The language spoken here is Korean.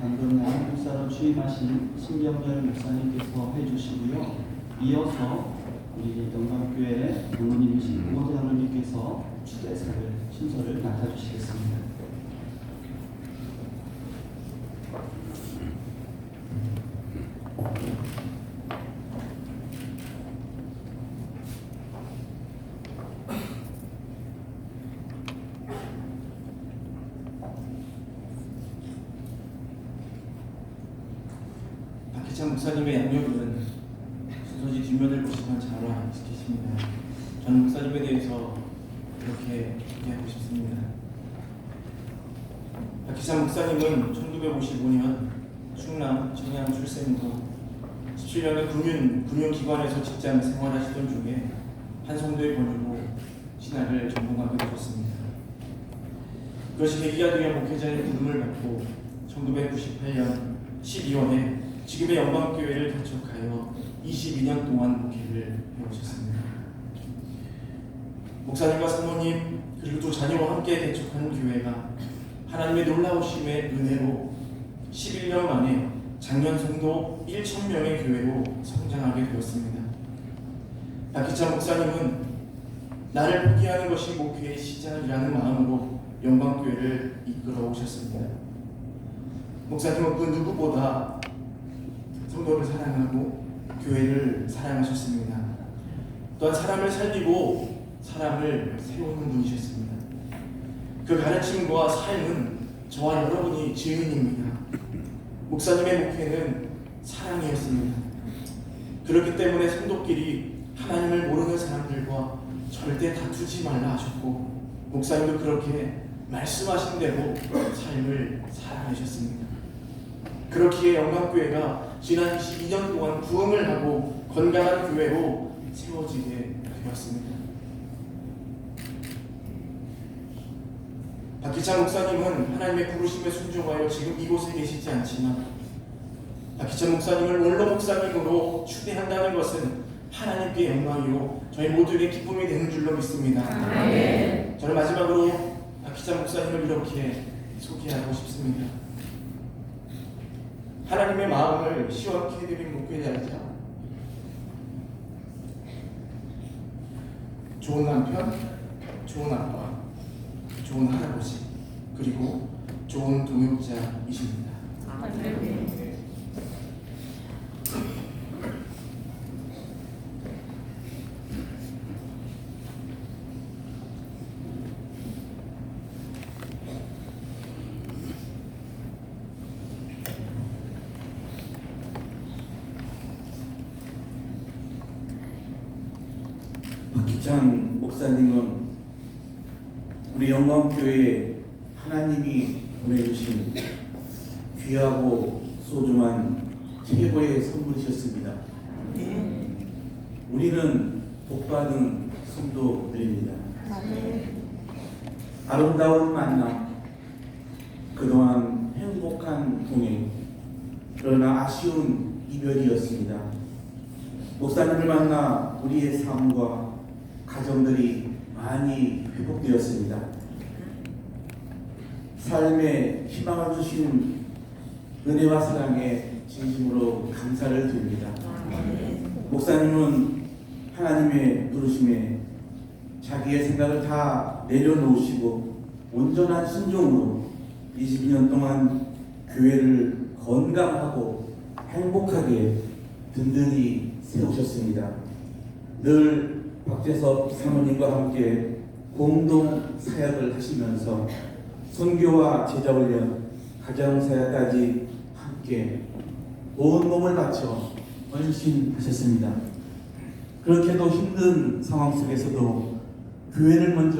방금 한국사로 취임하신 신경열 목사님께서 해주시고요. 이어서 우리 영광교회 부모님이신 고대 장로님께서 추대사를 순서를 맡아주시겠습니다. 박 희찬 목사님의 양력은 순서지 뒷면을 보시면 잘 알아계십니다. 저는 목사님에 대해서 이렇게 얘기하고 싶습니다. 박희찬 목사님은 1955년 충남 청양 출생이고 17년에 금융, 금융기관에서 직장 생활하시던 중에 한성도에 번이고 신학을 전공하게 되셨습니다. 그것이 계기가 되어 목회자의 부름을 받고 1998년 12월에 지금의 영광교회를 개척하여 22년 동안 목회를 해오셨습니다. 목사님과 사모님 그리고 또 자녀와 함께 개척한 교회가 하나님의 놀라우심의 은혜로 11년 만에 작년 성도 1천명의 교회로 성장하게 되었습니다. 박희찬 목사님은 나를 포기하는 것이 목회의 시작이라는 마음으로 영광교회를 이끌어 오셨습니다. 목사님은 그 누구보다 성도를 사랑하고 교회를 사랑하셨습니다. 또한 사람을 살리고 사람을 세우는 분이셨습니다. 그 가르침과 삶은 저와 여러분이 증인입니다. 목사님의 목회는 사랑이었습니다. 그렇기 때문에 성도끼리 하나님을 모르는 사람들과 절대 다투지 말라 하셨고 목사님도 그렇게 말씀하신 대로 삶을 살아내셨습니다. 그렇기에 영광교회가 지난 22년 동안 부흥을 하고 건강한 교회로 세워지게 되었습니다. 박희찬 목사님은 하나님의 부르심에 순종하여 지금 이곳에 계시지 않지만 박희찬 목사님을 원로 목사님으로 추대한다는 것은 하나님께 영광이요 저희 모두에게 기쁨이 되는 줄로 믿습니다. 저는 마지막으로 박희찬 목사님을 이렇게 소개하고 싶습니다. 하나님의 마음을 시원케 해드린 목회자이자 좋은 남편, 좋은 아빠, 좋은 할아버지, 그리고 좋은 동역자이십니다. 박 희찬 목사님은 우리 영광교회에 하나님이 보내주신 귀하고 소중한 최고의 선물이셨습니다. 우리는 복받은 성도들입니다. 아름다운 만남, 그동안 행복한 동행, 그러나 아쉬운 이별이었습니다. 목사님을 만나 우리의 삶과 가정들이 많이 회복되었습니다. 삶에 희망을 주신 은혜와 사랑에 진심으로 감사를 드립니다. 목사님은 하나님의 부르심에 자기의 생각을 다 내려놓으시고 온전한 순종으로 22년 동안 교회를 건강하고 행복하게 든든히 세우셨습니다. 늘 박재섭 사모님과 함께 공동 사역을 하시면서 선교와 제자 훈련, 가정 사역까지 함께 온 몸을 바쳐 헌신하셨습니다. 그렇게도 힘든 상황 속에서도 교회를 먼저